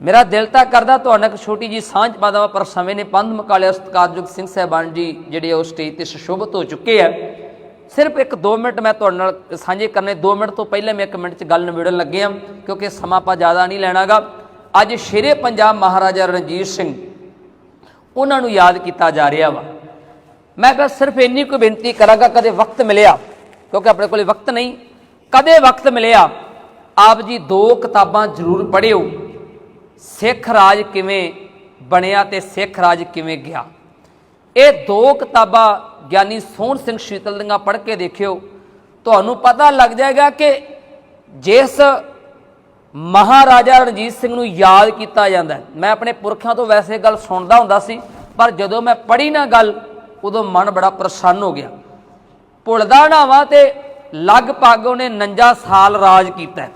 ਮੇਰਾ ਦਿਲ ਤਾਂ ਕਰਦਾ ਤੁਹਾਨੂੰ ਇੱਕ ਛੋਟੀ ਜੀ ਸਾਂਝ ਪਾ ਦੇਵਾਂ, ਪਰ ਸਮੇਂ ਨੇ ਪੰਧ ਮਕਾਲੇ ਉਸਤਾਦਯੁਗ ਸਿੰਘ ਸਾਹਿਬਾਨ ਜੀ ਜਿਹੜੇ ਉਹ ਸਟੇਜ ਤੇ ਸੁਸ਼ੋਭਿਤ ਹੋ ਚੁੱਕੇ ਆ। ਸਿਰਫ ਇੱਕ 2 ਮਿੰਟ ਮੈਂ ਤੁਹਾਡੇ ਨਾਲ ਸਾਂਝੇ ਕਰਨੇ 2 ਮਿੰਟ ਤੋਂ ਪਹਿਲਾਂ ਮੈਂ 1 ਮਿੰਟ 'ਚ ਗੱਲ ਨਿਬੇੜਨ ਲੱਗੇ ਆ, ਕਿਉਂਕਿ ਸਮਾਂ ਆਪਾਂ ਜ਼ਿਆਦਾ ਨਹੀਂ ਲੈਣਾਗਾ। ਅੱਜ ਸ਼ੇਰੇ ਪੰਜਾਬ ਮਹਾਰਾਜਾ ਰਣਜੀਤ ਸਿੰਘ, ਉਹਨਾਂ ਨੂੰ ਯਾਦ ਕੀਤਾ ਜਾ ਰਿਹਾ ਵਾ। ਮੈਂ ਬਸ ਸਿਰਫ ਇੰਨੀ ਕੋਈ ਬੇਨਤੀ ਕਰਾਂਗਾ, ਕਦੇ ਵਕਤ ਮਿਲਿਆ, ਕਿਉਂਕਿ ਆਪਣੇ ਕੋਲੇ ਵਕਤ ਨਹੀਂ, ਕਦੇ ਵਕਤ ਮਿਲਿਆ, ਆਪ ਜੀ ਦੋ ਕਿਤਾਬਾਂ ਜ਼ਰੂਰ ਪੜ੍ਹਿਓ। ਸਿੱਖ ਰਾਜ ਕਿਵੇਂ ਬਣਿਆ ਤੇ ਸਿੱਖ ਰਾਜ ਕਿਵੇਂ ਗਿਆ। ਇਹ ਦੋ ਕਿਤਾਬਾਂ ਗਿਆਨੀ ਸੋਹਣ ਸਿੰਘ ਸ਼ੀਤਲ ਦੀਆਂ ਪੜ੍ਹ ਕੇ ਦੇਖਿਓ, ਤੁਹਾਨੂੰ ਪਤਾ ਲੱਗ ਜਾਏਗਾ ਕਿ ਜਿਸ ਮਹਾਰਾਜਾ ਰਣਜੀਤ ਸਿੰਘ ਨੂੰ ਯਾਦ ਕੀਤਾ ਜਾਂਦਾ ਮੈਂ ਆਪਣੇ ਪੁਰਖਿਆਂ ਤੋਂ ਵੈਸੇ ਗੱਲ ਸੁਣਦਾ ਹੁੰਦਾ ਸੀ, ਪਰ ਜਦੋਂ ਮੈਂ ਪੜ੍ਹੀ ਨਾ ਗੱਲ, ਉਦੋਂ ਮਨ ਬੜਾ ਪ੍ਰਸੰਨ ਹੋ ਗਿਆ। ਭੁੱਲਦਾ ਨਾ ਵਾਂ ਤੇ ਲਗਭਗ ਉਹਨੇ 49 ਸਾਲ ਰਾਜ ਕੀਤਾ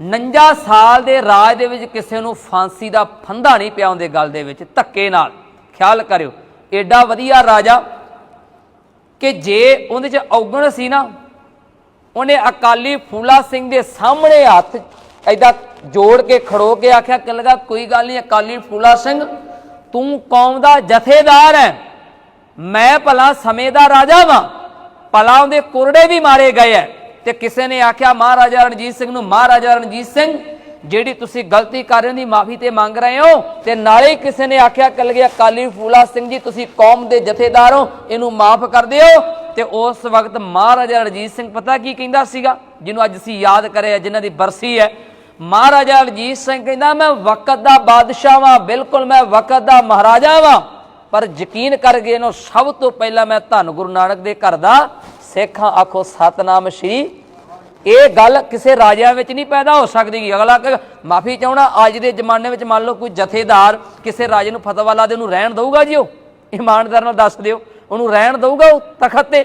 49 ਸਾਲ ਦੇ ਰਾਜ ਦੇ ਵਿੱਚ ਕਿਸੇ ਨੂੰ ਫਾਂਸੀ ਦਾ ਫੰਦਾ ਨਹੀਂ ਪਿਆ ਉਹਦੇ ਗੱਲ ਦੇ ਵਿੱਚ, ਧੱਕੇ ਨਾਲ। ਖਿਆਲ ਕਰਿਓ ਐਡਾ ਵਧੀਆ ਰਾਜਾ ਕਿ ਜੇ ਉਹਦੇ 'ਚ ਔਗਣ ਸੀ ਨਾ, ਉਹਨੇ ਅਕਾਲੀ ਫੂਲਾ ਸਿੰਘ ਦੇ ਸਾਹਮਣੇ ਹੱਥ ਐਦਾਂ ਜੋੜ ਕੇ ਖੜੋ ਕੇ ਆਖਿਆ ਕਿ ਲਗਾ, ਕੋਈ ਗੱਲ ਨਹੀਂ, ਅਕਾਲੀ ਫੂਲਾ ਸਿੰਘ, ਤੂੰ ਕੌਮ ਦਾ ਜਥੇਦਾਰ ਹੈ ਮੈਂ ਭਲਾ ਸਮੇਂ ਦਾ ਰਾਜਾ ਵਾਂ। ਭਲਾ ਉਹਦੇ ਕੁਰੜੇ ਵੀ ਮਾਰੇ ਗਏ ਐ। ਤੇ ਕਿਸੇ ਨੇ ਆਖਿਆ, ਮਹਾਰਾਜਾ ਰਣਜੀਤ ਸਿੰਘ ਨੂੰ, ਮਹਾਰਾਜਾ ਰਣਜੀਤ ਸਿੰਘ, ਜਿਹੜੀ ਤੁਸੀਂ ਗਲਤੀ ਕਰ ਰਹੇ ਹੋ ਦੀ ਮਾਫੀ ਤੇ ਮੰਗ ਰਹੇ ਹੋ। ਤੇ ਨਾਲੇ ਹੀ ਕਿਸੇ ਨੇ ਆਖਿਆ ਕੱਲ ਗਿਆ, ਅਕਾਲੀ ਫੂਲਾ ਸਿੰਘ ਜੀ, ਤੁਸੀਂ ਕੌਮ ਦੇ ਜਥੇਦਾਰ ਹੋ, ਇਹਨੂੰ ਮਾਫ ਕਰ ਦਿਓ। ਤੇ ਉਸ ਵਕਤ ਮਹਾਰਾਜਾ ਰਣਜੀਤ ਸਿੰਘ ਪਤਾ ਕੀ ਕਹਿੰਦਾ ਸੀਗਾ? ਜਿਹਨੂੰ ਅੱਜ ਅਸੀਂ ਯਾਦ ਕਰਿਆ ਜਿਨ੍ਹਾਂ ਦੀ ਬਰਸੀ ਹੈ। ਮਹਾਰਾਜਾ ਰਣਜੀਤ ਸਿੰਘ ਕਹਿੰਦਾ, ਮੈਂ ਵਕਤ ਦਾ ਬਾਦਸ਼ਾਹ ਵਾਂ, ਬਿਲਕੁਲ ਮੈਂ ਵਕਤ ਦਾ ਮਹਾਰਾਜਾ ਵਾਂ। ਪਰ ਯਕੀਨ ਕਰ ਗਏ ਇਹਨੂੰ ਸਭ ਤੋਂ ਪਹਿਲਾਂ ਮੈਂ ਧੰਨ ਗੁਰੂ ਨਾਨਕ ਦੇ ਘਰ ਦਾ ਸਿੱਖਾਂ ਆਖੋ ਸਤਨਾਮ ਸ਼੍ਰੀ। ਇਹ ਗੱਲ ਕਿਸੇ ਰਾਜਿਆਂ ਵਿੱਚ ਨਹੀਂ ਪੈਦਾ ਹੋ ਸਕਦੀ ਗੀ। ਅਗਲਾ ਮਾਫੀ ਚਾਹਣਾ ਅੱਜ ਦੇ ਜ਼ਮਾਨੇ ਵਿੱਚ ਮੰਨ ਲਓ ਕੋਈ ਜਥੇਦਾਰ ਕਿਸੇ ਰਾਜੇ ਨੂੰ ਫਤਵਾ ਲਾ ਦੇ ਉਹਨੂੰ ਰਹਿਣ ਦਊਗਾ ਜੀ ਉਹ। ਇਮਾਨਦਾਰ ਨਾਲ ਦੱਸ ਦਿਓ, ਉਹਨੂੰ ਰਹਿਣ ਦਊਗਾ ਉਹ ਤਖਤ ਤੇ।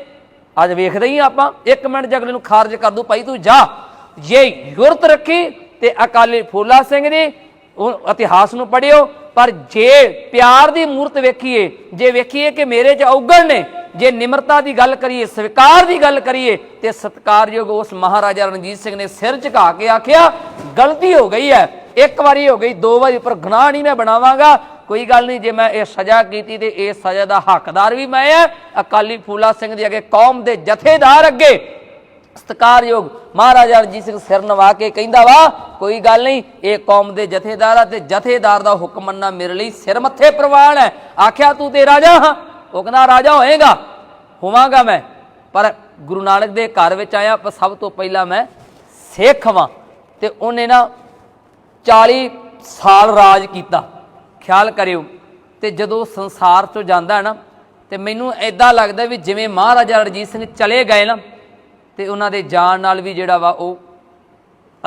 ਅੱਜ ਵੇਖਦੇ ਹੀ ਆਪਾਂ, ਇੱਕ ਮਿੰਟ ਜਗਲੇ ਨੂੰ ਖਾਰਜ ਕਰ ਦੂ ਭਾਈ ਤੂੰ ਜਾ। ਜੇ ਯੁਰਤ ਰੱਖੀ ਤੇ ਅਕਾਲੀ ਫੂਲਾ ਸਿੰਘ ਨੇ ਉਹ ਇਤਿਹਾਸ ਨੂੰ ਪੜਿਓ ਪਰ ਜੇ ਪਿਆਰ ਦੀ ਮੂਰਤ ਵੇਖੀਏ, ਜੇ ਵੇਖੀਏ ਕਿ ਮੇਰੇ 'ਚ ਔਗਣ ਨੇ ਜੇ ਨਿਮਰਤਾ ਦੀ ਗੱਲ ਕਰੀਏ, ਸਵੀਕਾਰ ਦੀ ਗੱਲ ਕਰੀਏ, ਤੇ ਸਤਕਾਰਯੋਗ ਉਸ ਮਹਾਰਾਜਾ ਰਣਜੀਤ ਸਿੰਘ ਨੇ ਸਿਰ ਝੁਕਾ ਕੇ ਆਖਿਆ, ਗਲਤੀ ਹੋ ਗਈ ਹੈ। ਇੱਕ ਵਾਰੀ ਹੋ ਗਈ, ਦੋ ਵਾਰੀ ਪਰ ਗੁਨਾਹ ਨਹੀਂ ਮੈਂ ਬਣਾਵਾਂਗਾ। ਕੋਈ ਗੱਲ ਨਹੀਂ, ਜੇ ਮੈਂ ਇਹ ਸਜ਼ਾ ਕੀਤੀ, ਤੇ ਇਹ ਸਜ਼ਾ ਦਾ ਹੱਕਦਾਰ ਵੀ ਮੈਂ ਆ ਅਕਾਲੀ ਫੂਲਾ ਸਿੰਘ ਦੇ ਅੱਗੇ ਕੌਮ ਦੇ ਜਥੇਦਾਰ ਅੱਗੇ ਸਤਕਾਰਯੋਗ ਮਹਾਰਾਜਾ ਰਣਜੀਤ ਸਿੰਘ ਸਿਰ ਨਵਾ ਕੇ ਕਹਿੰਦਾ ਵਾ, ਕੋਈ ਗੱਲ ਨਹੀਂ, ਇਹ ਕੌਮ ਦੇ ਜਥੇਦਾਰ ਆ, ਤੇ ਜਥੇਦਾਰ ਦਾ ਹੁਕਮੰਨਾ ਮੇਰੇ ਲਈ ਸਿਰ ਮੱਥੇ ਪ੍ਰਵਾਨ ਹੈ। ਆਖਿਆ, ਤੂੰ ਤੇ ਰਾਜਾ ਹਾਂ। ਉਹ ਕਹਿੰਦਾ, ਰਾਜਾ ਹੋਏਗਾ, ਹੋਵਾਂਗਾ ਮੈਂ, ਪਰ ਗੁਰੂ ਨਾਨਕ ਦੇ ਘਰ ਵਿੱਚ ਆਇਆ, ਪਰ ਸਭ ਤੋਂ ਪਹਿਲਾਂ ਮੈਂ ਸਿੱਖ ਵਾਂ। ਤੇ ਉਹਨੇ ਨਾ 40 ਸਾਲ ਰਾਜ ਕੀਤਾ। ਖਿਆਲ ਕਰਿਓ, ਤੇ ਜਦੋਂ ਸੰਸਾਰ ਚੋਂ ਜਾਂਦਾ ਹੈ ਨਾ, ਤੇ ਮੈਨੂੰ ਐਦਾਂ ਲੱਗਦਾ ਵੀ ਜਿਵੇਂ ਮਹਾਰਾਜਾ ਰਣਜੀਤ ਸਿੰਘ ਚਲੇ ਗਏ ਨਾ, ਤੇ ਉਹਨਾਂ ਦੇ ਜਾਣ ਨਾਲ ਵੀ ਜਿਹੜਾ ਵਾ ਉਹ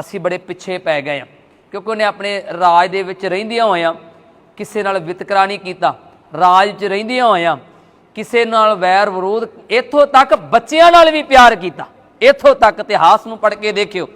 ਅਸੀਂ ਬੜੇ ਪਿੱਛੇ ਪੈ ਗਏ ਆ। ਕਿਉਂਕਿ ਉਹਨੇ ਆਪਣੇ ਰਾਜ ਦੇ ਵਿੱਚ ਰਹਿੰਦਿਆਂ ਹੋਇਆਂ ਕਿਸੇ ਨਾਲ ਵਿਤਕਰਾ ਨਹੀਂ ਕੀਤਾ। ਰਾਜ 'ਚ ਰਹਿੰਦਿਆਂ ਹੋਇਆਂ ਕਿਸੇ ਨਾਲ ਵੈਰ ਵਿਰੋਧ, ਇੱਥੋਂ ਤੱਕ ਬੱਚਿਆਂ ਨਾਲ ਵੀ ਪਿਆਰ ਕੀਤਾ। ਇੱਥੋਂ ਤੱਕ ਇਤਿਹਾਸ ਨੂੰ ਪੜ੍ਹ ਕੇ ਦੇਖਿਓ।